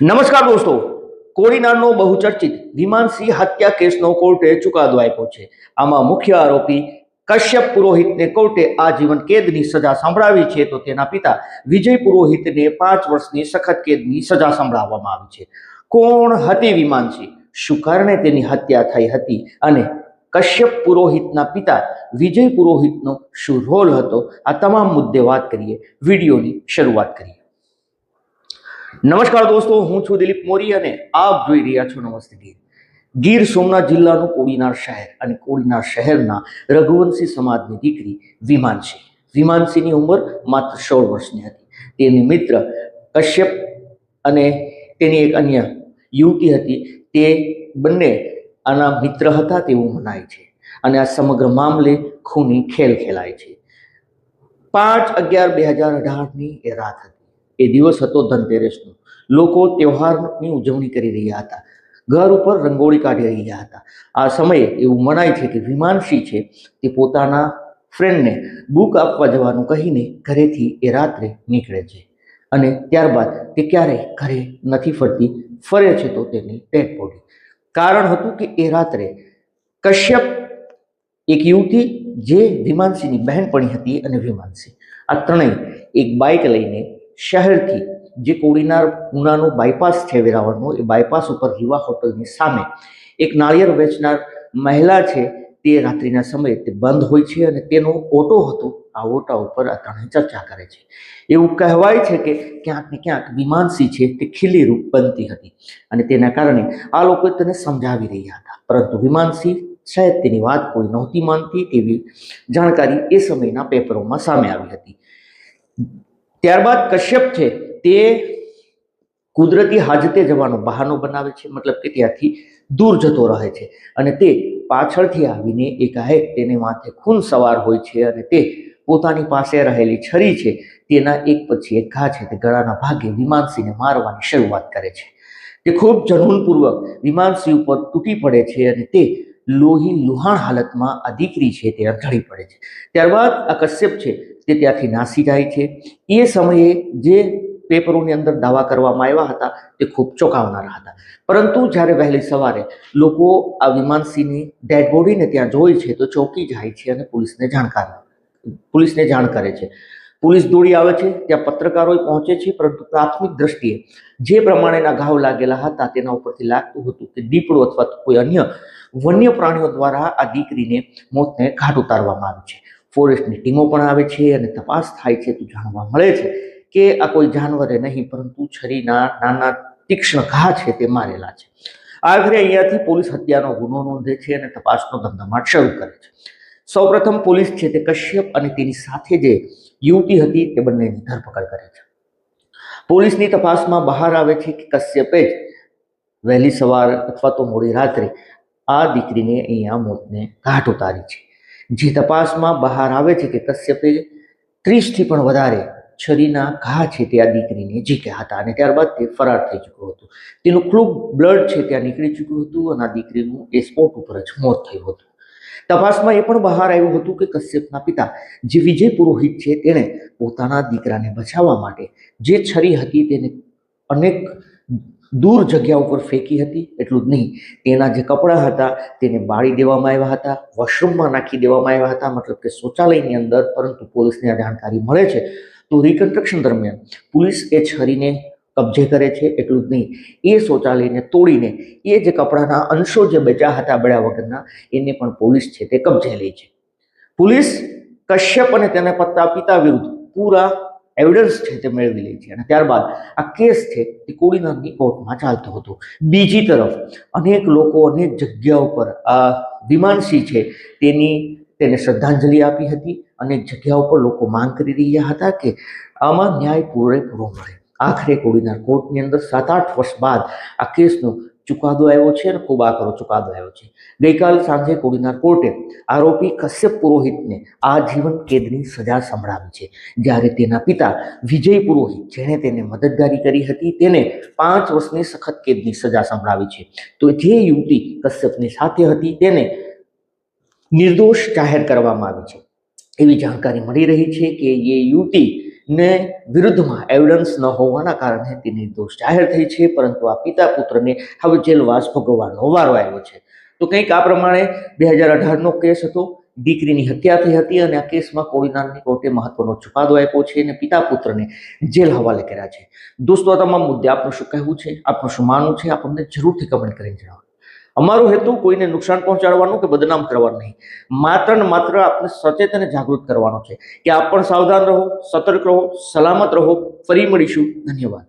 નમસ્કાર દોસ્તો. કોડીનારનો બહુચર્ચિત વિમાનસિંહ હત્યા કેસનો કોર્ટે ચુકાદો આપ્યો છે. આમાં મુખ્ય આરોપી કશ્યપ પુરોહિતને કોર્ટે આજીવન કેદની સજા સંભળાવી છે તો તેના પિતા વિજય પુરોહિતને પાંચ વર્ષની સખત કેદની સજા સંભળાવવામાં આવી છે. કોણ હતી વિમાનસિંહ શું કારણે તેની હત્યા થઈ હતી? અને કશ્યપ પુરોહિતના પિતા વિજય પુરોહિતનો શું રોલ હતો? આ તમામ મુદ્દે વાત કરીએ. વિડીયોની શરૂઆત કરીએ. નમસ્કાર દોસ્તો, હું છું દિલીપ મોરી અને આપ જોઈ રહ્યા છો નમસ્તે ગીર ગીર સોમનાથ જિલ્લાનું કોડીનાર શહેર અને કોડીનાર શહેરના રઘુવંશી સમાજની દીકરી વિમાનસિંહ વિમાનસિંહની ઉંમર માત્ર સોળ વર્ષની હતી. તેની મિત્ર કશ્યપ અને તેની એક અન્ય યુવતી હતી. તે બંને આના મિત્ર હતા તેવું મનાય છે અને આ સમગ્ર મામલે ખૂની ખેલ ખેલાય છે. પાંચ અગિયાર બે હજાર અઢારની એ રાત હતી. એ દિવસ હતો ધનતેરસનો. લોકો તહેવારની ઉજવણી કરી રહ્યા હતા. ઘર ઉપર રંગોળી કાઢી રહ્યા હતા. આ સમયે એવું મનાય છે કે વિમાનસિંહ છે તે પોતાના ફ્રેન્ડને બુક આપવા જવાનું કહીને ઘરેથી એ રાત્રે નીકળે છે. અને ત્યારબાદ તે ક્યારેય ઘરે નથી ફરતી, ફરે છે તો તેની પેટ પોડી કારણ હતું કે એ રાત્રે કશ્યપ એક યુવતી જે વિમાનસિંહની બહેનપણી હતી અને વિમાનસિંહ આ ત્રણેય એક બાઇક લઈને શહેરથી, જે કોડીનાર ઉનાનો બાયપાસ છે વેરાવળનો, એ બાયપાસ ઉપર હિવા હોટલની સામે, એક નાળિયેર વેચનાર મહિલા છે, તે રાત્રિના સમયે તે બંધ હોય છે અને તેનો ઓટો હતો. આ ઓટા ઉપર આ ત્રણે ચર્ચા કરે છે. એવું કહેવાય છે કે ક્યાંક ને ક્યાંક વિમાનસિંહ છે તે ખીલી રૂપ બનતી હતી અને તેના કારણે આ લોકો તેને સમજાવી રહ્યા હતા. પરંતુ વિમાનસિંહ શાયદ તેની વાત કોઈ નહોતી માનતી તેવી જાણકારી એ સમયના પેપરોમાં સામે આવી હતી. ત્યારબાદ કશ્યપ છે, તે કુદરતી હાજતે જવાનો બહાનો બનાવે છે, મતલબ કે ત્યાંથી દૂર જતો રહે છે અને તે પાછળથી આવીને એકાએક તેને માથે ખૂન સવાર હોય છે અને તે પોતાની પાસે રહેલી છરી છે, તેના એક પછી એક ઘા છે, તે ગળાના ભાગે વિમાનસિંહને મારવાની શરૂઆત કરે છે. તે ખૂબ જનૂનપૂર્વક વિમાનસિંહ ઉપર તૂટી પડે છે અને તે લોહી લુહાણ હાલતમાં આ દીકરી છે, તે અથડી પડે છે. ત્યારબાદ આ કશ્યપ છે તે ત્યાંથી નાસી જાય છે. એ સમયે જે પેપરોની અંદર દાવા કરવામાં આવ્યા હતા, તે ખૂબ ચોંકાવનારા હતા. પરંતુ જ્યારે વહેલી સવારે લોકો આ વિમાનસિંહની ડેડ બોડીને ત્યાં જોઈ છે, તો ચોંકી જાય છે અને પોલીસને જાણકાર, પોલીસને જાણ કરે છે. પોલીસ દોડી આવે છે, ત્યાં પત્રકારોએ પહોંચે છે, પરંતુ પ્રાથમિક દ્રષ્ટિએ જે પ્રમાણેના ઘાવ લાગેલા હતા, તેના ઉપરથી લાગતું હતું કે દીપડો અથવા કોઈ અન્ય વન્ય પ્રાણીઓ દ્વારા આ દીકરીને મોતને ઘાટ ઉતારવામાં આવી છે. ફોરેસ્ટની ટીમો પણ આવે છે અને તપાસ થાય છે તો જાણવા મળે છે કે આ કોઈ જાનવરે નહીં, પરંતુ છરીના નાના તીક્ષ્ણ ઘા છે તે મારેલા છે. આખરે અહીંયાથી પોલીસ હત્યાનો ગુનો નોંધે છે અને તપાસનો ધમધમાટ શરૂ કરે છે. સૌપ્રથમ પોલીસ છે તે કશ્યપ અને તેની સાથે જે યુવતી હતી તે બંનેની ધરપકડ કરે છે. પોલીસની તપાસમાં બહાર આવે છે કે કશ્યપે જ વહેલી સવાર અથવા તો મોડી રાત્રે આ દીકરીને અહીંયા મોતને ઘાટ ઉતારી છે. જે તપાસમાં બહાર આવે છે કે કશ્યપે ત્રીસથી પણ વધારે છરીના ઘા છે તે આ દીકરીને ઝીક્યા હતા અને ત્યારબાદ તે ફરાર થઈ ચૂક્યો હતો. તેનું ખૂબ બ્લડ છે ત્યાં નીકળી ચૂક્યું હતું અને આ દીકરીનું એ સ્પોટ ઉપર જ મોત થયું હતું. તપાસમાં એ પણ બહાર આવ્યું હતું કે કશ્યપના પિતા જે વિજય પુરોહિત છે તેણે પોતાના દીકરાને બચાવવા માટે જે છરી હતી તેને અનેક દૂર જગ્યા ઉપર ફેંકી હતી, એટલું જ નહીં. તેના જે કપડાં હતા, તેને બાળી દેવામાં આવ્યા હતા, વોશરૂમમાં નાખી દેવામાં આવ્યા હતા, મતલબ કે શૌચાલયની અંદર, પરંતુ પોલીસને આ જાણકારી મળે છે. તો રિકન્સ્ટ્રક્શન દરમિયાન પોલીસ એ છરીને કબજે કરે છે, એટલું જ નહીં. એ શૌચાલયને તોડીને, એ જે કપડાના અંશો જે બચ્યા હતા બળ્યા વગરના, એને પણ પોલીસ છે તે કબજે લે છે. પોલીસ કશ્યપ અને તેના પત્તા પિતા વિરુદ્ધ પૂરા એવિડન્સ છે તે મેળવી લે છે. અને ત્યારબાદ આ કેસ છે તે કોડીનારની કોર્ટમાં ચાલતો હતો. બીજી તરફ અનેક લોકો અનેક જગ્યાઓ પર આ વિમાનસિંહ છે તેની તેને શ્રદ્ધાંજલિ આપી હતી. અનેક જગ્યાઓ પર લોકો માંગ કરી રહ્યા હતા કે આમાં ન્યાય પૂરેપૂરો મળે. આખરે કોડીનાર કોર્ટની અંદર સાત આઠ વર્ષ બાદ આ કેસનો ચુકાદો આવ્યો છે અને ખૂબ આકરો ચુકાદો આવ્યો છે. ગઈકાલ સાંજે કોડીનાર કોર્ટે આરોપી કશ્યપ પુરોહિતને આજીવન કેદની સજા સંભળાવી છે. જ્યારે તેના પિતા વિજય પુરોહિત, જેણે તેને મદદગારી કરી હતી, તેને પાંચ વર્ષની સખત કેદની સજા સંભળાવી છે. તો જે યુવતી કશ્યપની સાથે હતી, તેને નિર્દોષ જાહેર કરવામાં આવી છે. એવી જાણકારી મળી રહી છે કે એ યુવતી ને વિરુદ્ધમાં એવિડન્સ ન હોવાના કારણે તે નિર્દોષ જાહેર થઈ છે, પરંતુ આ પિતા પુત્રને હવે જેલવાસ ભોગવવાનો વારો આવ્યો છે. તો કંઈક આ પ્રમાણે બે હજાર અઢારનો કેસ હતો. દીકરીની હત્યા થઈ હતી અને આ કેસમાં કોડીનારની કોર્ટે મહત્વનો ચુકાદો આપ્યો છે અને પિતા પુત્રને જેલ હવાલે કર્યા છે. દોસ્તો, આ તમામ મુદ્દે આપનું શું કહેવું છે? આપનું શું માનવું છે? આપણને જરૂરથી કમેન્ટ કરીને જણાવો. અમારો હેતુ કોઈને નુકસાન પહોંચાડવાનું કે બદનામ કરવાનું નહીં. માત્ર ને માત્ર આપણે સચેત અને જાગૃત કરવાનો છે. કે આપ પણ સાવધાન રહો, સતર્ક રહો, સલામત રહો. ફરી મળીશું. ધન્યવાદ.